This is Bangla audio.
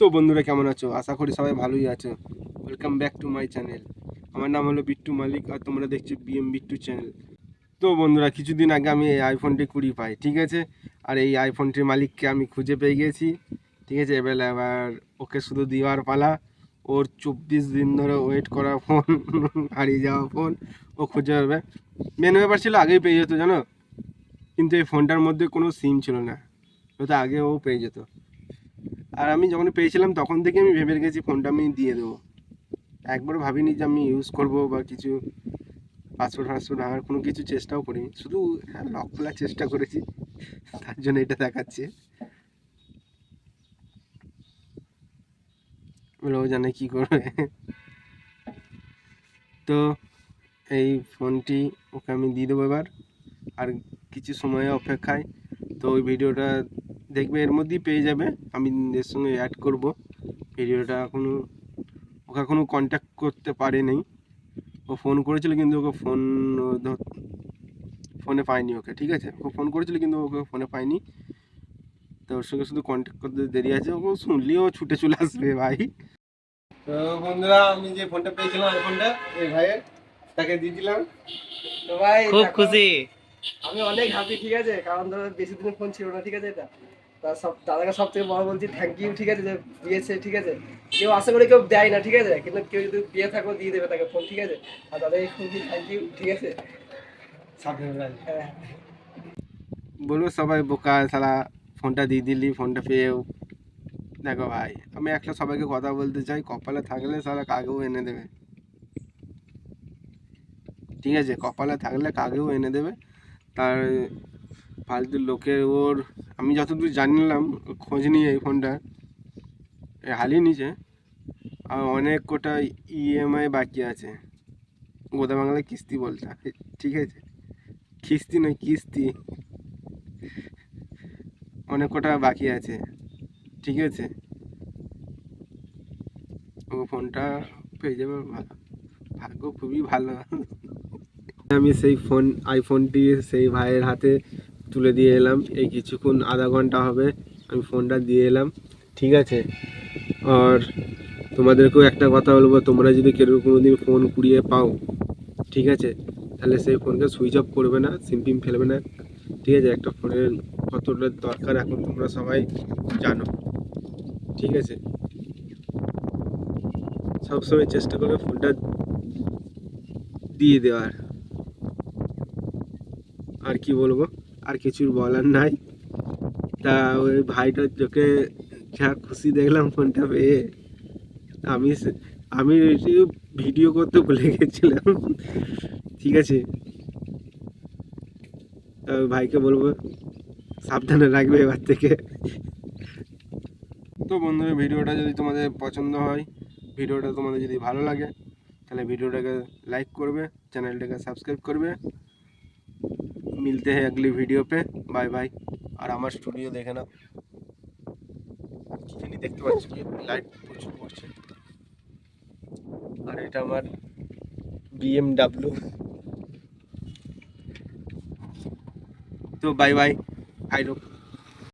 তো বন্ধুরা কেমন আছো? আশা করি সবাই ভালোই আছো। Welcome back to my channel আমার নাম হলো বিট্টু মালিক আর তোমরা দেখছ বিএম বিট্টু চ্যানেল তো বন্ধুরা, কিছুদিন আগে আমি এই আইফোনটি কুড়ি পাই, ঠিক আছে? আর এই আইফোনটির মালিককে আমি খুঁজে পেয়ে গেছি, ঠিক আছে? এবার এবার ওকে শুধু দেওয়ার পালা। ওর চব্বিশ দিন ধরে ওয়েট করা ফোন হারিয়ে যাওয়া ফোন ও খুঁজে পাবে। মেন ব্যাপার ছিল আগেই পেয়ে যেত, জানো? কিন্তু এই ফোনটার মধ্যে কোনো সিম ছিল না। হয়তো আগে ও পেয়ে যেত। আর আমি যখন পেয়েছিলাম, তখন থেকে আমি ভেবে রেখেছি ফোনটা আমি দিয়ে দেবো। একবার ভাবিনি যে আমি ইউজ করব বা কিছু পাসপোর্ট ফাসপোর্ট ভাঙার কোনো কিছু চেষ্টাও করিনি। শুধু হ্যাঁ লক খোলার চেষ্টা করেছি, তার জন্য এটা দেখাচ্ছে। ও জানে কী করবে। তো এই ফোনটি ওকে আমি দিয়ে দেবো এবার। আর কিছু সময় অপেক্ষায়, তো ওই ভিডিওটা দেখবে এর মধ্যেই পেয়ে যাবে। আমি এর সঙ্গে অ্যাড করব। ভিডিওটা এখনও ওকে এখনও কন্ট্যাক্ট করতে পারেনি। ও ফোন করেছিল কিন্তু ওকে ফোন ফোনে পাইনি ওকে ঠিক আছে? ও ফোন করেছিল কিন্তু ওকে ফোনে পাইনি তো ওর সঙ্গে শুধু কন্ট্যাক্ট করতে দেরি আছে। ওকে শুনলেও ছুটে চলে আসবে ভাই। তো বন্ধুরা আমি যে ফোনটা পেয়েছিলাম আইফোনটা এই ভাইয়ের তাকে দিয়ে দিলাম। তো ভাই খুব খুশি। আমি অনেক হ্যাপি ঠিক আছে? কারণ ধরো বেশি দিনের ফোন ছিল না ঠিক আছে এটা? তার সব দাদাকে সব থেকে বড় বলছি থ্যাংক ইউ ঠিক আছে যে দিয়েছে ঠিক আছে। কেউ আশা করে কেউ দেয় না ঠিক আছে? কিন্তু কেউ যদি দিয়ে থাকো দিয়ে দেবে তাকে ফোন ঠিক আছে? আর দাদাকে খুবই থ্যাংক ইউ ঠিক আছে? হ্যাঁ। বলব সবাই বোকা সালা ফোনটা দিয়ে দিলি ফোনটা পেয়েও। দেখো ভাই আমি একটা সবাইকে কথা বলতে চাই কপালে থাকলে সারা কাকেও এনে দেবে। ঠিক আছে কপালে থাকলে কাকেও এনে দেবে। তার ফালতু লোকের ওর, আমি যতদূর জানলাম, খোঁজ নিয়ে এই ফোনটা হালিয়ে নিচে, আর অনেক কোটা ইএমআই বাকি আছে। গোদা বাংলায় কিস্তি বলতে ঠিক আছে? কিস্তি নয়, কিস্তি। অনেক কটা বাকি আছে, ঠিক আছে? ও ফোনটা পেয়ে যাবে ভালো। ভাগ্য খুবই ভালো। আমি সেই ফোন আইফোনটি সেই ভাইয়ের হাতে তুলে দিয়ে এলাম। এই কিছুক্ষণ আধা ঘণ্টা হবে, আমি ফোনটা দিয়ে এলাম। ঠিক আছে? আর তোমাদেরকেও একটা কথা বলব, তোমরা যদি কেউ কোনো দিন ফোন কুড়িয়ে পাও, ঠিক আছে? তাহলে সেই ফোনকে সুইচ অফ করবে না, সিম টিম ফেলবে না। ঠিক আছে? একটা ফোনের কতটা দরকার এখন তোমরা সবাই জানো। ঠিক আছে? সবসময় চেষ্টা করবে ফোনটা দিয়ে দেওয়ার। আর কি বলব? আর কিছু বলার নাই। তা ওই ভাইটার চোখে যা খুশি দেখলাম ফোনটা পেয়ে, আমি আমি ভিডিও করতে ভুলে গেছিলাম। ঠিক আছে। ভাইকে বলব, সাবধানে রাখবে এবার থেকে। তো বন্ধুরা ভিডিওটা যদি তোমাদের পছন্দ হয়, ভিডিওটা তোমাদের যদি ভালো লাগে, তাহলে ভিডিওটাকে লাইক করবে, চ্যানেলটাকে সাবস্ক্রাইব করবে। মিলতে হয় अगली ভিডিও পে বাই বাই আর আমার স্টুডিও দেখে ना। জানি দেখতে পাচ্ছি লাইট প্রচুর পড়ছে আর এটা আমার বিএমডাব্লিউ তো বাই বাই আই রোক